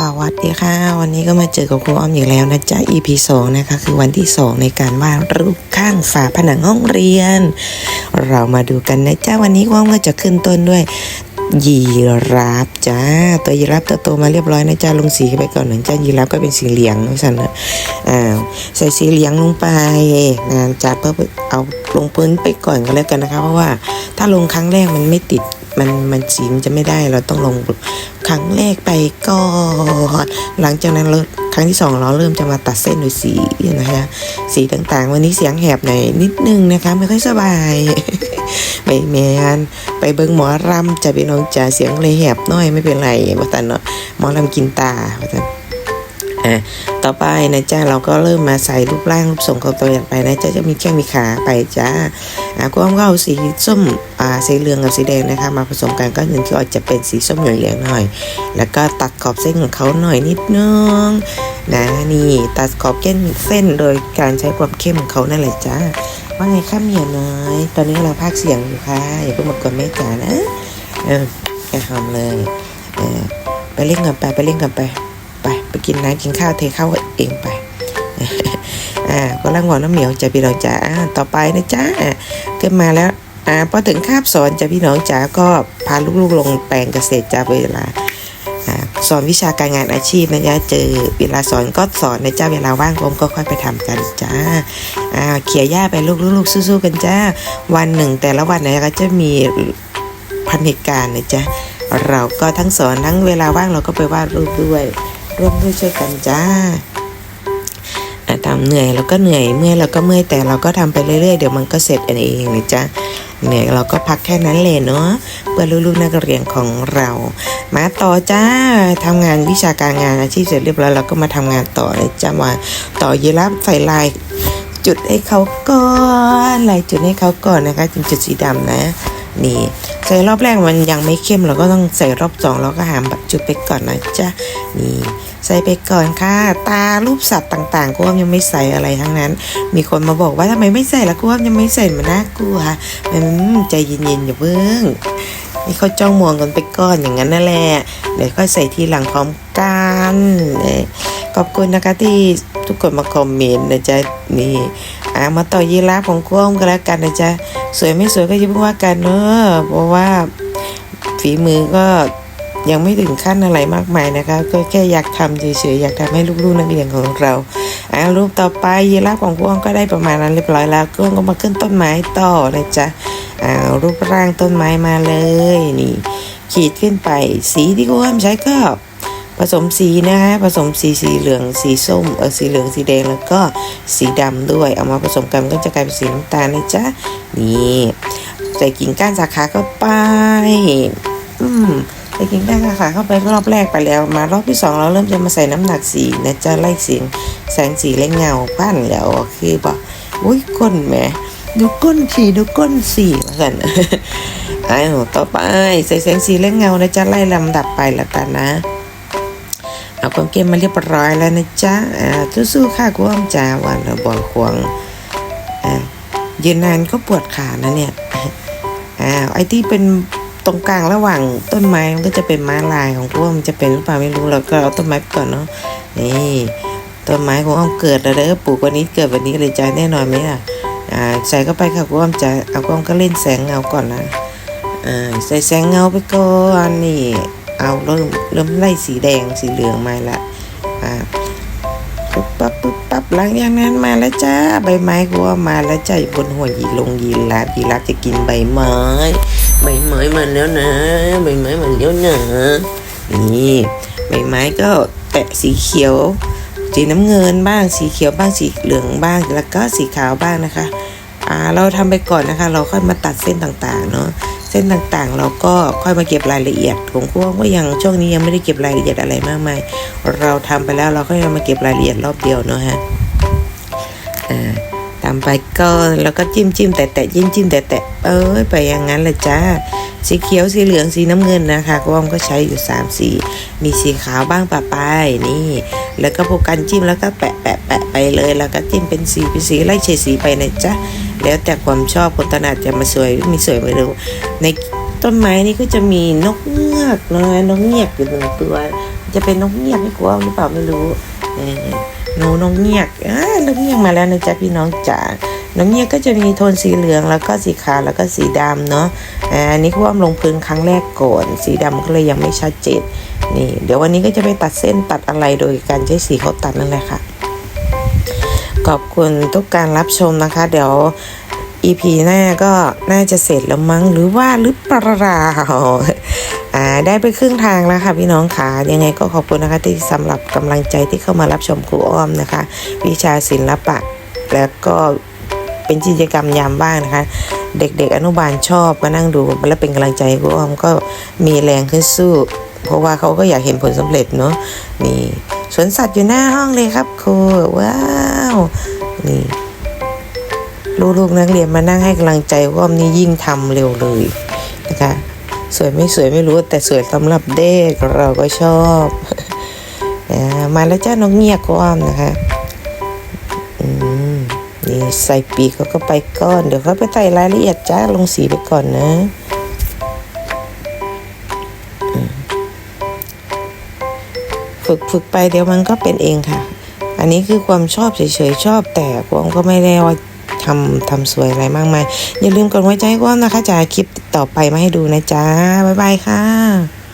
สวัสดีค่ะ วันนี้ก็มาเจอกับครูอ้อมอีกแล้วนะจ๊ะ EP 2 นะคะ คือวันที่ 2 ในการวาดรูปข้างฝาผนังห้องเรียน เรามาดูกันนะจ๊ะ วันนี้ครูอ้อมก็จะขึ้นต้นด้วยยีราฟจ้า ตัวยีราฟตัวโตมาเรียบร้อยนะจ๊ะลงสีไปก่อนหนะจ๊ะยีราฟก็เป็นสีเหลืองนะสันนะอ่าใส่สีเหลืองลงไปนะจ๊ะเพื่อเอาลงพื้นไปก่อนก็แล้วกันนะคะ เพราะว่าถ้าลงครั้งแรกมันไม่ติด มันมันสีมันจะไม่ได้เราต้องลงครั้งแรกไปก่อนหลังจากนั้นเราครั้งที่สองเราเริ่มจะมาตัดเส้นด้วยสีนะคะสีต่างๆ วันนี้เสียงแหบหน่อยนิดนึงนะคะ ไม่ค่อยสบายไม่แมนไปเบิ้งหมอรำจะไปน้องจ่าเสียงเลยแหบหน้อยไม่เป็นไรว่าแต่เนาะหมอรำกินตาว่าแต่ อะต่อไปนะจ้าเราก็เริ่มมาใส่รูปร่างรูปทรงของตัวเองไปนะจ้าจะมีแข้งมีขาไปจ้าอะก็เอาก็เอาสีส้มอ่าสีเหลืองกับสีแดงนะคะ มาผสมกันก็หนึ่งที่ออกจะเป็นสีส้มเหลืองๆหน่อย แล้วก็ตัดขอบเส้นของเขาหน่อยนิดนึงนะนี่ตัดขอบเส้นเส้นโดยการใช้ความเข้มของเขานั่นแหละจ้าว่าไงข้าเมียน้อยตอนนี้เราพากเสียงอยู่ค่ะอย่าเพิ่งมากวนแม่จ๋านะเออแกหอมเลยเออไปเล่นกันไปไปเล่นกันไป ไปไปกินน้ำกินข้าวเทข้าวเองไปอ่าก็ล่างหวานน้ำเหนียวจะพี่น้องจ๋าต่อไปนะจ๊ะขึ้นมาแล้วอ่าพอถึงคาบสอนจะพี่น้องจ๋าก็พาลูกๆลงแปลงเกษตรจ้าเวลาสอนวิชาการงานอาชีพนะจ๊ะเจอเวลาสอนก็สอนนะจ๊ะเวลาว่างผมก็ค่อยไปทำกันจ้าอ่าเขี่ยหญ้าไปลูกๆสู้ๆกันจ้าวันหนึ่ง แต่ละวันเนี่ยก็จะมีพันเหตุการณ์นะจ๊ะเราก็ทั้งสอนทั้งเวลาว่างเราก็ไปวาดรูปด้วย ร่วมด้วยช่วยกันจ้าทำเหนื่อยเราก็เหนื่อยเมื่อยเราก็เมื่อยแต่เราก็ทำไปเรื่อยๆเดี๋ยวมันก็เสร็จเองนะจ๊ะเหนื่อยเราก็พักแค่นั้นเลยเนาะเพื่อลูกๆนักเรียนของเรา มาต่อจ้าทำงานวิชาการงานอาชีพเสร็จเรียบร้อยเราก็มาทำงานต่อเลยจ้ามาต่อยีราฟใส่ลายจุดให้เขาก่อนลายจุดให้เขาก่อนนะคะจุดสีดำนะ นี่ใส่รอบแรกมันยังไม่เข้มเราก็ต้องใส่รอบสองเราก็หามแบบจุดไปก่อนนะจ๊ะนี่ใส่ไปก่อนค่ะ ตารูปสัตว์ต่างๆกูว่ายังไม่ใส่อะไรทั้งนั้น มีคนมาบอกว่าทำไมไม่ใส่ละกูว่ายังไม่ใส่มันน่ากลัวอืมใจเย็นๆอย่าเพิ่งนี่เขาจ้องมองกันไปก่อนอย่างนั้นนั่นแหละเดี๋ยวค่อยใส่ทีหลังพร้อมกันขอบคุณนะคะที่ทุกคนมาคอมเมนต์นะจ๊ะนี่ อ่ามาต่อยีราฟของกล้องกันแล้วกันนะจ๊ะสวยไม่สวยก็ยิ่งว่ากันเนอะเพราะว่าฝีมือก็ยังไม่ถึงขั้นอะไรมากมายนะคะ ก็แค่อยากทำเฉยๆอยากทำให้ลูกๆนักเรียนของเราอ่ารูปต่อไปยีราฟของกล้องก็ได้ประมาณนั้นเรียบร้อยแล้วกล้องก็มาขึ้นต้นไม้ต่อนะจ๊ะอ่ารูปร่างต้นไม้มาเลยนี่ขีดขึ้นไป สีที่กูห้ามใช้ก็ ผสมสีนะคะผสมสีสีเหลืองสีส้มเออสีเหลืองสีแดงแล้วก็สีดำด้วยเอามาผสมกันก็จะกลายเป็นสีน้ำตาลนะจ๊ะนี่ใส่กิ่งก้านสาขาเข้าไป อืมใส่กิ่งก้านสาขาเข้าไปรอบแรกไปแล้ว มารอบที่สองเราเริ่มจะมาใส่น้ำหนักสีนะจ๊ะไล่เสียงแสงสีและเงาพันแล้วคือบอกอุ้ยก้นแหมดูก้นสีดูก้นสีแล้วกันอ้าวต่อไปใส่แสงสีและเงานะจ๊ะไล่ลำดับไปแล้วกันนะ เอาความเกมมาเรียบร้อยแล้วนะจ๊ะอ่าสู้ๆค่ะกูอ้อมจ้าวันเราบอลควงอ่ายืนนานก็ปวดขานะเนี่ยอ้าไอ้ที่เป็นตรงกลางระหว่างต้นไม้มันก็จะเป็นม้าลายของกูอ้อมจะเป็นหรือเปล่าไม่รู้เราก็เอาต้นไม้ก่อนเนาะนี่ต้นไม้ของอ้อมเกิดแล้วเด้อปลูกวันนี้เกิดวันนี้เลยใจแน่นอนไหมล่ะอ่าใส่เข้าไปค่ะกูอ้อมจะเอากูอ้อมก็เล่นแสงเงาก่อนนะอ่าใส่แสงเงาไปก่อนนี่ เอาเริ่มเริ่มไล่สีแดงสีเหลืองมาละอ่าปุ๊บปั๊บปุ๊บปั๊บหลังจากนั้นมาแล้วจ้าใบไม้กูว่ามาแล้วจ้าบนหัวยีลงยีราฟยีราฟจะกินใบไม้ใบไม้มาแล้วนะใบไม้มาแล้วนะนี่ใบไม้ก็แตะสีเขียวสีน้ำเงินบ้างสีเขียวบ้างสีเหลืองบ้างแล้วก็สีขาวบ้างนะคะอ่าเราทำไปก่อนนะคะ เราค่อยมาตัดเส้นต่างๆเนาะ ส้นต่างๆ เราก็ค่อยมาเก็บรายละเอียดผมก็ว่ายังช่วงนี้ยังไม่ได้เก็บรายละเอียดอะไรมากมายเราทำไปแล้วเราก็ยังมาเก็บรายละเอียดรอบเดียวเนาะฮะอ่าตามไปก็แล้วก็จิ้มจิ้มแตะแตะจิ้มจิ้มแตะแตะเอ้ยไปอย่างนั้นเลยจ้า สีเขียวสีเหลืองสีน้ำเงินนะคะกว่ามก็ใช้อยู่สามสี มีสีขาวบ้างปะปายนี่ แล้วก็พวกกันจิ้มแล้วก็แปะแปะแปะไปเลย แล้วก็จิ้มเป็นสีเป็นสีไล่เฉดสีไปนะจ๊ะแล้วแต่ความชอบคนถนัดจะมาสวยไม่สวยไม่รู้ในต้นไม้นี่ก็จะมีนกเงือกนะนกเงียกอยู่หนึ่งตัว จะเป็นนกเงียบไม่กลัวหรือเปล่าไม่รู้เออหนูนกเงียบอ่านกเงียบมาแล้วนะจ๊ะพี่น้องจ๋า นกเงี้ยก็จะมีโทนสีเหลืองแล้วก็สีขาวแล้วก็สีดำเนาะอันนี้คือว่าลงพื้นครั้งแรกก่อน สีดำก็เลยยังไม่ชัดเจนนี่เดี๋ยววันนี้ก็จะไปตัดเส้นตัดอะไรโดยการใช้สีเขาตัดนั่นแหละค่ะ ขอบคุณทุกการรับชมนะคะ เดี๋ยว EP หน้าก็น่าจะเสร็จแล้วมั้งหรือว่าหรือเปล่าอ่าได้ไปครึ่งทางแล้วค่ะพี่น้องค่ะยังไงก็ขอบคุณนะคะที่สำหรับกำลังใจที่เข้ามารับชมครูอ้อมนะคะ วิชาศิลปะ แล้วก็ เป็นกิจกรรมยามว่างนะคะ เด็ก ๆ อนุบาลชอบมานั่งดูแล้วเป็นกำลังใจครูอ้อมก็มีแรงขึ้นสู้ เพราะว่าเขาก็อยากเห็นผลสำเร็จเนาะนี่สวนสัตว์อยู่หน้าห้องเลยครับครูว้าวนี่ลูกๆนักเรียนมานั่งให้กำลังใจว่านี่ยิ่งทำเร็วเลยนะคะสวยไม่สวยไม่รู้แต่สวยสำหรับเด็กเราก็ชอบ มาแล้วจ้านกเงียบก็อ้อมนะคะ นี่ใส่ปีกเขาก็ไปก้อน เดี๋ยวเขาไปใส่รายละเอียดจ้าลงสีไปก่อนนะฝึกฝึกไปเดี๋ยวมันก็เป็นเองค่ะ อันนี้คือความชอบเฉยๆชอบ แต่ความก็ไม่ได้ว่าทำทำสวยอะไรมากมาย อย่าลืมกดไว้ใจกว้างนะคะจะคลิปต่อไปมาให้ดูนะจ๊ะบ๊ายบายค่ะ